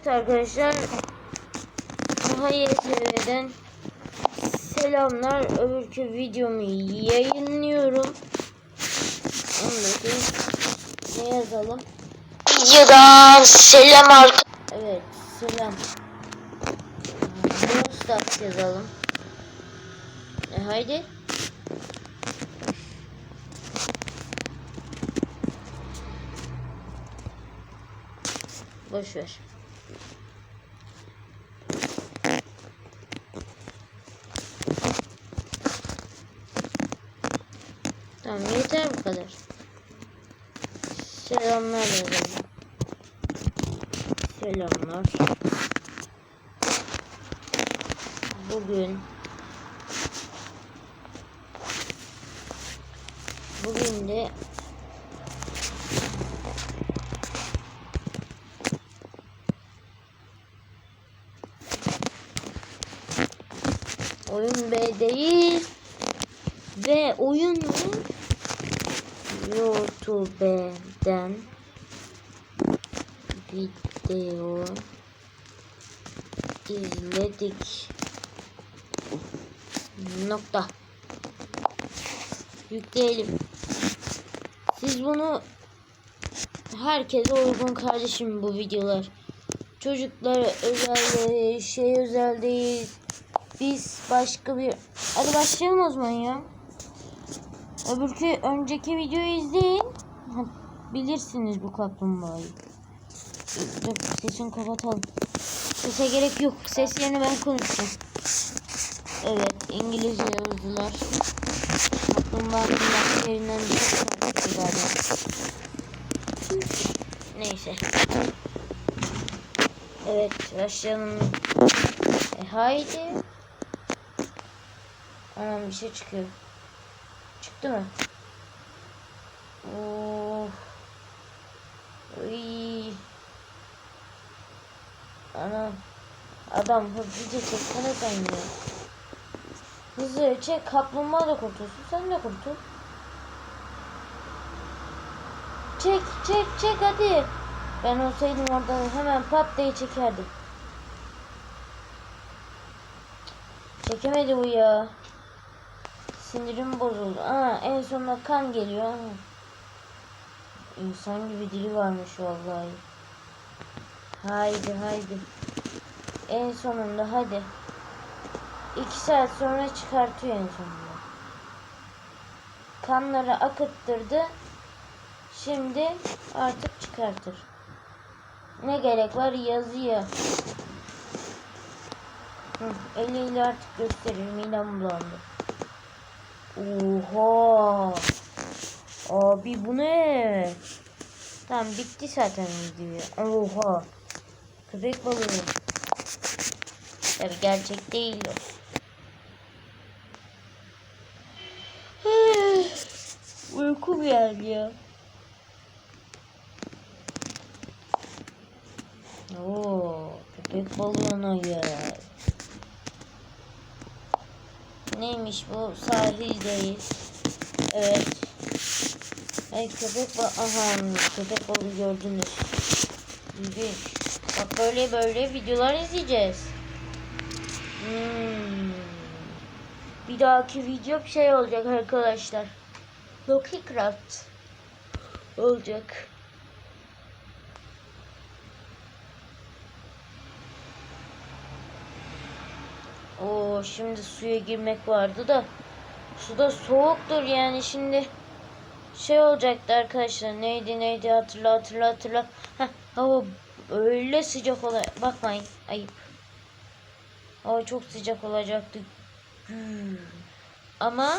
Evet arkadaşlar. HYTV'den selamlar. Öbürkü videomu yayınlıyorum. Ondaki ne yazalım? Videodan selam arkadaşlar. Evet selam. Mostat yazalım. E haydi. Boş ver. Tamam yeter bu kadar. Selamlar yazalım. Selamlar. Bugün Bugün de Oyun B'deyiz ve oyunu YouTube'den video izledik. Nokta. Yükleyelim. Siz bunu herkese uygun kardeşim bu videolar. Çocuklara özel değil, şey özel değil. Biz başka bir... Hadi başlayalım o zaman ya. Öbürkü önceki videoyu izleyin. Bilirsiniz bu kaplumbağayı. Sesini kapatalım. Sese gerek yok. Ses yerine ben konuşacağım. Evet İngilizce yazdılar. Kaplumbağanın bir çok galiba. Neyse. Evet başlayalım. E, haydi. Anam bir şey çıkıyor. Çıktı mı? Oh. Ana. Adam hızlıca çeksene sen ya. Hızlıca çek kaplumbağa da kurtulsun. Sen de kurtul. Çek çek çek hadi. Ben olsaydım orada hemen pat diye çekerdim. Çekemedi bu ya. Sinirim bozuldu. Aa, en sonunda kan geliyor. Aa. İnsan gibi dili varmış vallahi. Haydi haydi. En sonunda hadi. İki saat sonra çıkartıyor en sonunda. Kanları akıttırdı. Şimdi artık çıkartır. Ne gerek var yazıyor. Hı, eliyle artık gösterir. Midem bulandı. Oha. Abi bu ne? Tamam bitti zaten video. Oha. Köpek balığı. Tabi gerçek değil o. Uykum geldi ya. Oo, köpek balığına gel. Neymiş bu? Sahildeyiz. Evet. Ay köpek ba aha köpek balığı gördünüz. İlginç. Bak böyle böyle videolar izleyeceğiz. Hmm. Bir dahaki video bir şey olacak arkadaşlar. Loki Craft olacak. Oo şimdi suya girmek vardı da suda soğuktur yani şimdi. Şey olacaktı arkadaşlar neydi neydi hatırla hatırla hatırla. Heh, hava öyle sıcak ola bakmayın ayıp. Hava çok sıcak olacaktı. Hmm. ama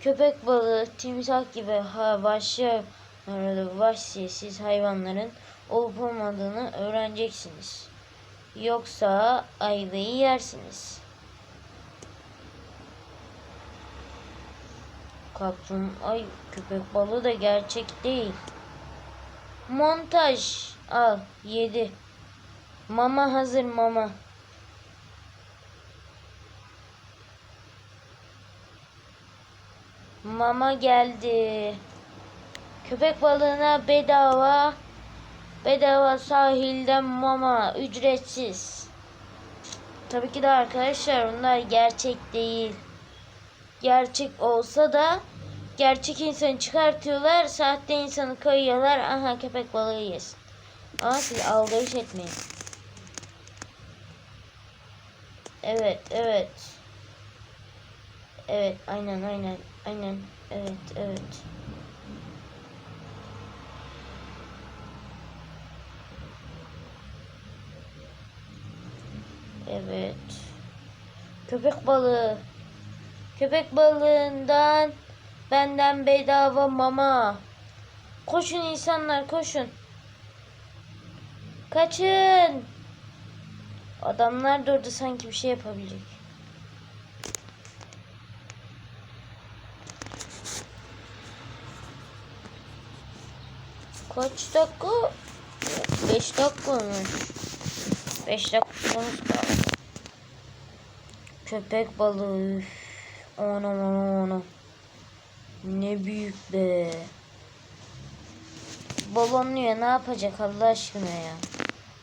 köpek balığı timsah gibi ha vahşi arada vahşiyetsiz hayvanların olup olmadığını öğreneceksiniz. Yoksa ayvayı yersiniz Kaplan ay köpek balığı da gerçek değil. Montaj al 7. Mama hazır mama. Mama geldi. Köpek balığına bedava Bedava sahilden mama ücretsiz. Tabii ki de arkadaşlar bunlar gerçek değil. Gerçek olsa da gerçek insanı çıkartıyorlar, sahte insanı koyuyorlar. Aha köpek balığı yesin. Ama siz algıyış etmeyin. Evet, evet. Evet, aynen, aynen, aynen. Evet, evet. Evet. Köpek balığı. Köpek balığından benden bedava mama. Koşun insanlar koşun. Kaçın. Adamlar da orada sanki bir şey yapabilecek. Kaç dakika? 5 dakika olmuş. 5 dakikamız kaldı. Köpek balığı. Anam anam anam. Ne büyük be. Balonluyor ne yapacak Allah aşkına ya.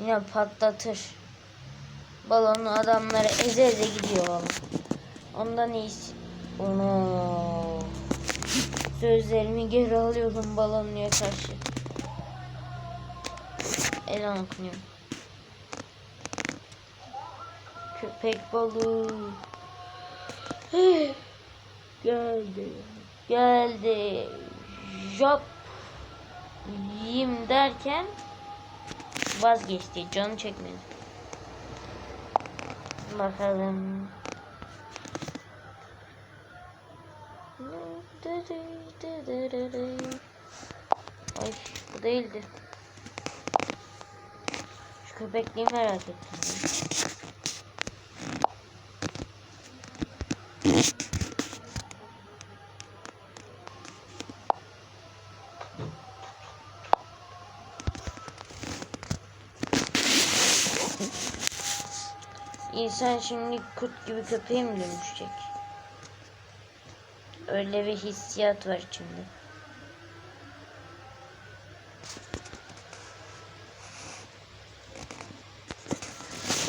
Yine patlatır. Balonu adamları eze eze gidiyor valla. Ondan iyisi. Ono. Sözlerimi geri alıyorum balonluya karşı. Elan okunuyor. Köpek balığı. Geldi. Geldi. Jop. Yiyeyim derken vazgeçti. Canı çekmedi. Bakalım. Ay bu değildi. Şu köpekliği merak ettim. İnsan şimdi kurt gibi köpeğe mi dönüşecek? Öyle bir hissiyat var içimde.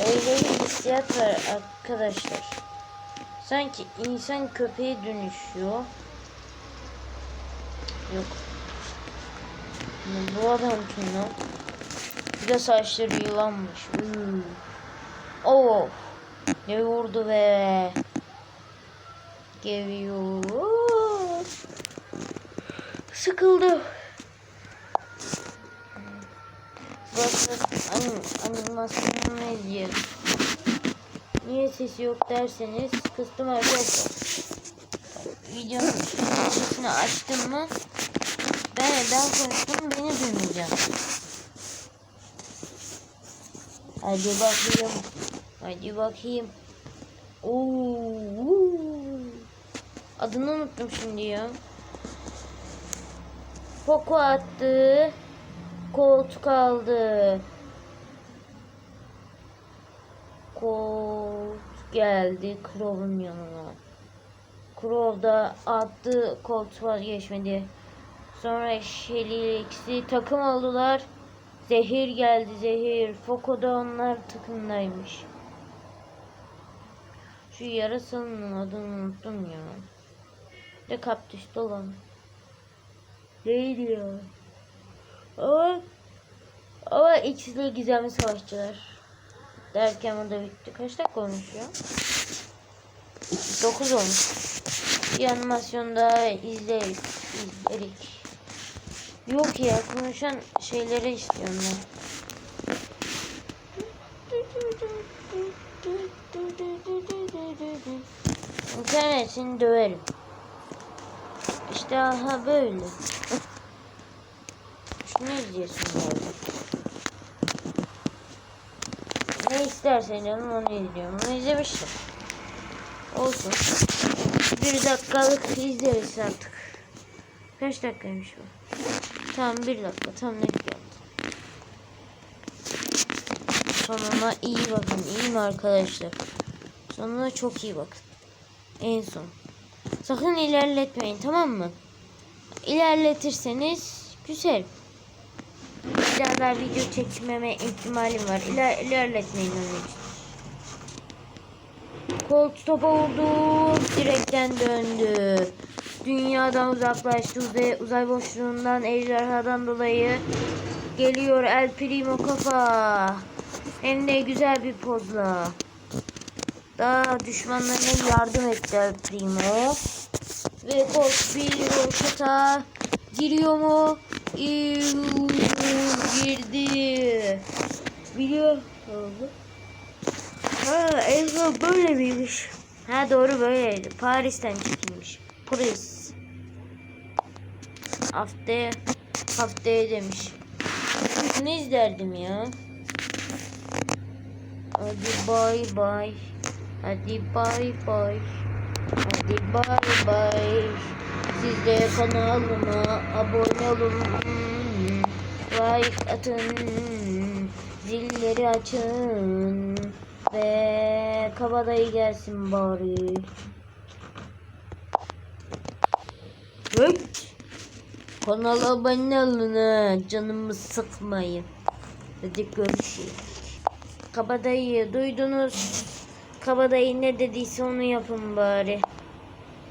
Öyle bir hissiyat var arkadaşlar. Sanki insan köpeğe dönüşüyor. Yok. Bu adam kim lan? Bir de saçları yılanmış. Uuu. Oh. Ne vurdu be. Geliyor. Sıkıldı. Anim, animasyonunu izleyelim. Niye sesi yok derseniz kıstım arkadaşlar. Videonun sesini açtım mı ben neden konuştum beni duymayacağım. Hadi bakayım. Hadi bakayım. Oo. Adını unuttum şimdi ya. Poco attı. Koltuk aldı. Colt geldi Crow'un yanına. Crow da attı. Colt vazgeçmedi. Sonra Shelly takım oldular. Zehir geldi zehir. Foko da onlar takımdaymış. Şu yarasının adını unuttum ya. De kaptüste olan. Neydi ya? Ama ama ikisi de gizemli savaşçılar. Derken o da bitti. Kaç dakika olmuş ya? 9 olmuş. Bir animasyon daha izleyelim. İzlerik. Yok ya konuşan şeyleri istiyorum ben. İnternetini döverim. İşte aha böyle. Şunu izliyorsun böyle. Ne istersen canım onu izliyorum. Onu izlemiştim. Olsun. Bir dakikalık izleriz artık. Kaç dakikaymış bu? Tamam bir dakika tam net geldi. Sonuna iyi bakın iyi mi arkadaşlar? Sonuna çok iyi bakın. En son. Sakın ilerletmeyin tamam mı? İlerletirseniz güzel. Bir daha daha video çekmeme ihtimalim var. İler, ilerletmeyin onun için. Colt topa vurdu. Direkten döndü. Dünyadan uzaklaştı. Uzay, uzay boşluğundan ejderhadan dolayı geliyor El Primo kafa. Hem de güzel bir pozla. Daha düşmanlarına yardım etti Primo. Ve Colt bir roşata giriyor mu? İyi, girdi. Biliyor. Ha son böyle miymiş? Ha doğru böyleydi. Paris'ten çekilmiş. Paris. Haftaya haftaya demiş. Ne izlerdim ya? Hadi bay bay. Hadi bay bay. Hadi bay bay. Siz de kanalıma abone olun. Like atın. Zilleri açın. Ve kabadayı gelsin bari. Hıp. Kanala abone olun ha. Canımı sıkmayın. Hadi görüşürüz. Kabadayı duydunuz. Kabadayı ne dediyse onu yapın bari.